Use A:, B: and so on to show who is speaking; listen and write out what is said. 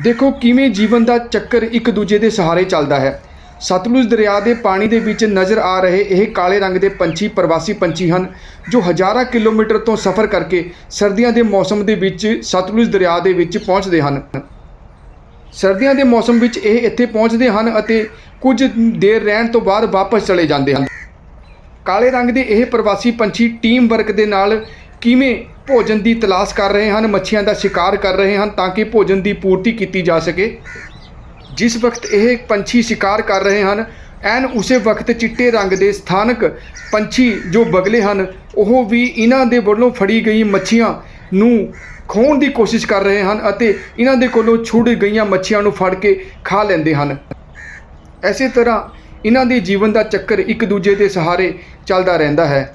A: ਦੇਖੋ ਕਿਵੇਂ ਜੀਵਨ ਦਾ ਚੱਕਰ ਇੱਕ ਦੂਜੇ ਦੇ ਸਹਾਰੇ ਚੱਲਦਾ ਹੈ। ਸਤਲੁਜ ਦਰਿਆ ਦੇ ਪਾਣੀ ਦੇ ਵਿੱਚ ਨਜ਼ਰ ਆ ਰਹੇ ਇਹ ਕਾਲੇ ਰੰਗ ਦੇ ਪੰਛੀ ਪ੍ਰਵਾਸੀ ਪੰਛੀ ਹਨ, ਜੋ ਹਜ਼ਾਰਾਂ ਕਿਲੋਮੀਟਰ ਤੋਂ ਸਫ਼ਰ ਕਰਕੇ ਸਰਦੀਆਂ ਦੇ ਮੌਸਮ ਦੇ ਵਿੱਚ ਸਤਲੁਜ ਦਰਿਆ ਦੇ ਵਿੱਚ ਪਹੁੰਚਦੇ ਹਨ। ਸਰਦੀਆਂ ਦੇ ਮੌਸਮ ਵਿੱਚ ਇਹ ਇੱਥੇ ਪਹੁੰਚਦੇ ਹਨ ਅਤੇ ਕੁਝ ਦੇਰ ਰਹਿਣ ਤੋਂ ਬਾਅਦ ਵਾਪਸ ਚਲੇ ਜਾਂਦੇ ਹਨ। ਕਾਲੇ ਰੰਗ ਦੇ ਇਹ ਪ੍ਰਵਾਸੀ ਪੰਛੀ ਟੀਮ ਵਰਕ ਦੇ ਨਾਲ ਕਿਵੇਂ ਭੋਜਨ ਦੀ ਤਲਾਸ਼ ਕਰ ਰਹੇ ਹਨ, ਮੱਛੀਆਂ ਦਾ ਸ਼ਿਕਾਰ ਕਰ ਰਹੇ ਹਨ ਤਾਂ ਕਿ ਭੋਜਨ ਦੀ ਪੂਰਤੀ ਕੀਤੀ ਜਾ ਸਕੇ। ਜਿਸ ਵਕਤ ਇਹ ਪੰਛੀ ਸ਼ਿਕਾਰ ਕਰ ਰਹੇ ਹਨ, ਐਨ ਉਸੇ ਵਕਤ ਚਿੱਟੇ ਰੰਗ ਦੇ ਸਥਾਨਕ ਪੰਛੀ ਜੋ ਬਗਲੇ ਹਨ, ਉਹ ਵੀ ਇਹਨਾਂ ਦੇ ਵੱਲੋਂ ਫੜੀ ਗਈ ਮੱਛੀਆਂ ਨੂੰ ਖੋਣ ਦੀ ਕੋਸ਼ਿਸ਼ ਕਰ ਰਹੇ ਹਨ ਅਤੇ ਇਹਨਾਂ ਦੇ ਕੋਲੋਂ ਛੁੱਟ ਗਈਆਂ ਮੱਛੀਆਂ ਨੂੰ ਫੜ ਕੇ ਖਾ ਲੈਂਦੇ ਹਨ। ਐਸੇ ਤਰ੍ਹਾਂ ਇਹਨਾਂ ਦੇ ਜੀਵਨ ਦਾ ਚੱਕਰ ਇੱਕ ਦੂਜੇ ਦੇ ਸਹਾਰੇ ਚੱਲਦਾ ਰਹਿੰਦਾ ਹੈ।